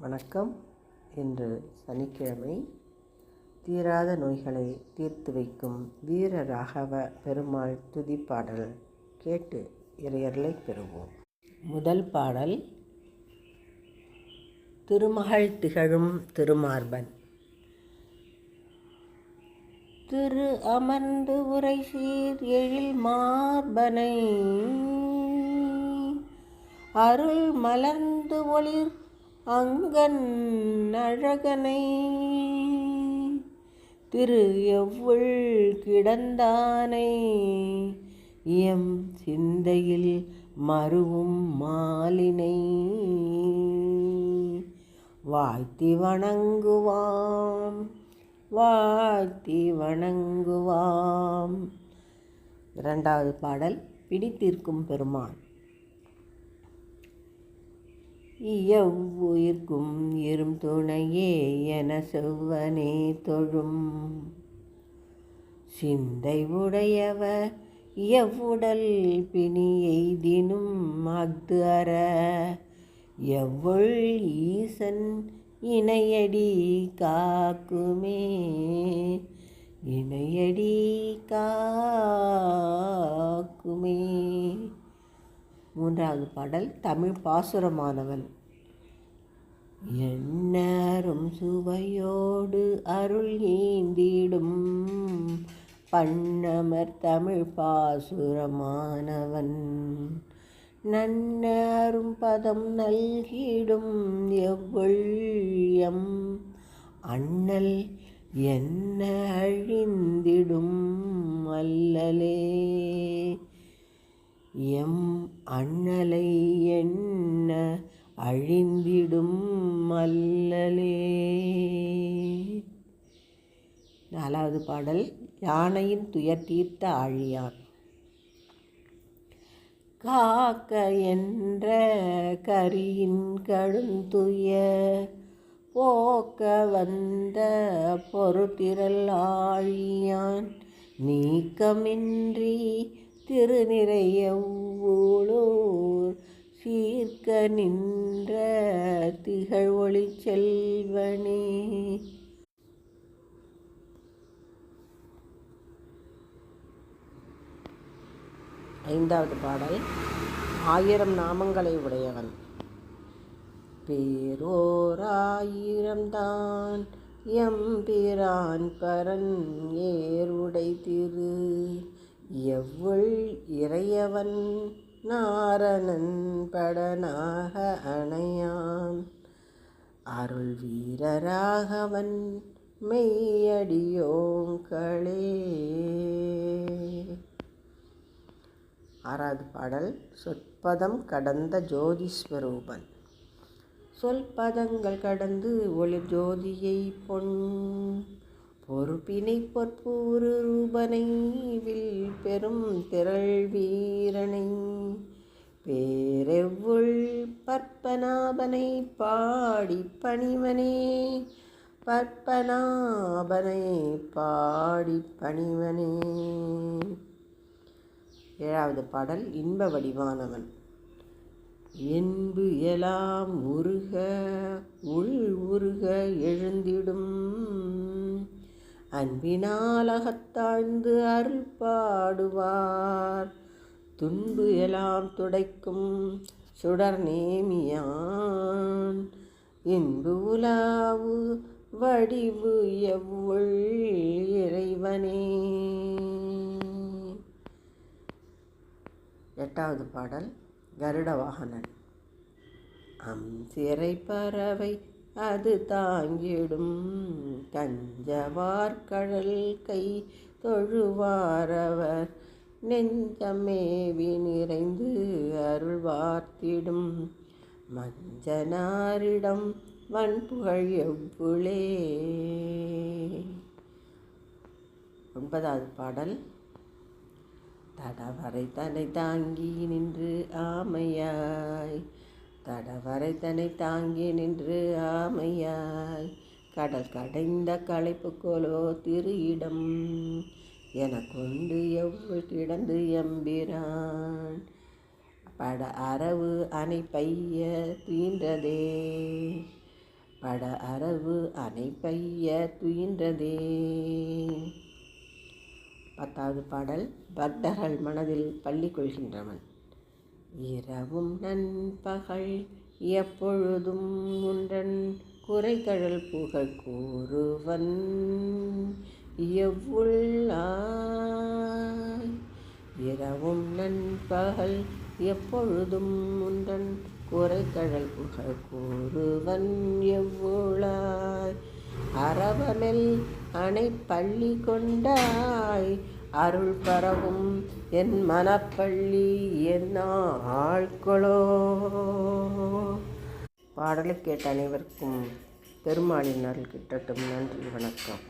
வணக்கம். இன்று சனிக்கிழமை தீராத நோய்களை தீர்த்து வைக்கும் வீர ராகவ பெருமாள் துதிப்பாடல் கேட்டு இறையர்களை பெறுவோம். முதல் பாடல் திருமகள் திகழும் திருமார்பன். திரு அமர்ந்து உரை சீர் எழில் மார்பனை. அருள் மலர்ந்து ஒளிர் அங்கன் அழகனை. திரு எவ்வுள் கிடந்தானை. எம் சிந்தையில் மருவும் மாலினை. வாழ்த்தி வணங்குவாம் வாழ்த்தி வணங்குவாம். இரண்டாவது பாடல் பிடித்திருக்கும் பெருமான் இயவ்வுயிர்க்கும் இரும் துணையே என செவ்வனே தொழும். சிந்தை உடையவர் எவ்வுடல் பிணி எய்தினும் அஃது அற. எவ்வுள் ஈசன் இணையடி காக்குமே. இணையடி காக்குமே. மூன்றாவது பாடல் தமிழ் பாசுரமானவன். எண்ணரும் சுவையோடு அருள் ஈந்திடும் பண்ணமர் தமிழ் பாசுரமானவன். நன்னரும் பதம் நல்கிடும் எவ்வொழியம் அண்ணல் என்ன அழிந்திடும் அல்லலே. எம் அண்ணலை என்ன அழிந்திடும் மல்லலே. நாலாவது பாடல் யானையின் துயர் தீர்த்த ஆழியான். காக்க என்ற கரியின் கழுந்துய போக்க வந்த பொறுத்திரல் ஆழியான். நீக்கமின்றி திருநிறைய ஊழூர் சீர்க்க நின்ற திகழ் ஒளி செல்வனே. ஐந்தாவது பாடல் ஆயிரம் நாமங்களை உடையவன். பேரோராயிரம்தான் எம்பிரான் பரன் ஏருடை திரு எவ்வுள் இறையவன் நாரணன் படனாக அணையான். அருள் வீரராகவன் மெய்யடியோங்களே ஆறாவது பாடல் சொற்பதம் கடந்த ஜோதிஸ்வரூபன். சொல்பதங்கள் கடந்து ஒளி ஜோதியை பொன் பொறுப்பினை பொற்பூறு ரூபனை வில் பெரும் திரள் வீரனை. பேரெவ்வுள் பற்பனாபனை பாடி பணிவனே. பற்பனாபனை பாடி பணிவனே. ஏழாவது பாடல் இன்ப வடிவானவன். என்பு எலாம் உருக உள் உருக எழுந்திடும். அன்பினால் அகத்தாழ்ந்து அருள் பாடுவார். துன்பு எல்லாம் துடைக்கும் சுடர் நேமியான். இன்பு உலாவு வடிவு எவ்வள் இறைவனே. எட்டாவது பாடல் கருட வாகனன். அம் சிறை பறவை அது தாங்கிடும். கஞ்சவார்கழல் கை தொழுவாரவர். நெஞ்சமேவி நிறைந்து அருள் வார்த்திடும். மஞ்சனாரிடம் வன்புகழ் எவ்வுளே. ஒன்பதாவது பாடல். தடவரை தன்னை தாங்கி நின்று ஆமையாய். கடவரை தன்னை தாங்கி நின்று ஆமையாய் கடல் கடைந்த களைப்பு கோலோ திரு இடம் என கொண்டு எவ்வளவு கிடந்து எம்பிரான். பட அரவு அணை பைய துயின்றதே பட அரவு அணை பைய துயின்றதே. பத்தாவது பாடல் பக்தர்கள் மனதில் பள்ளி கொள்கின்றவன். இரவும் நண்பகல் எப்பொழுதும் உன்றன் குறைகழல் புகழ் கூறுவன். எவ்வுள்ளாய்? இரவும் நண்பகல் எப்பொழுதும் உன்றன் குறைகழல் புகழ் கூறுவன். எவ்வுளாய் அரவனில் அணை பள்ளி கொண்டாய். அருள் பரவும் என் மனப்பள்ளி என்ன ஆட்களோ பாடலை கேட்ட அனைவருக்கும் பெருமாளின் அருள் கிட்டட்டும். நன்றி வணக்கம்.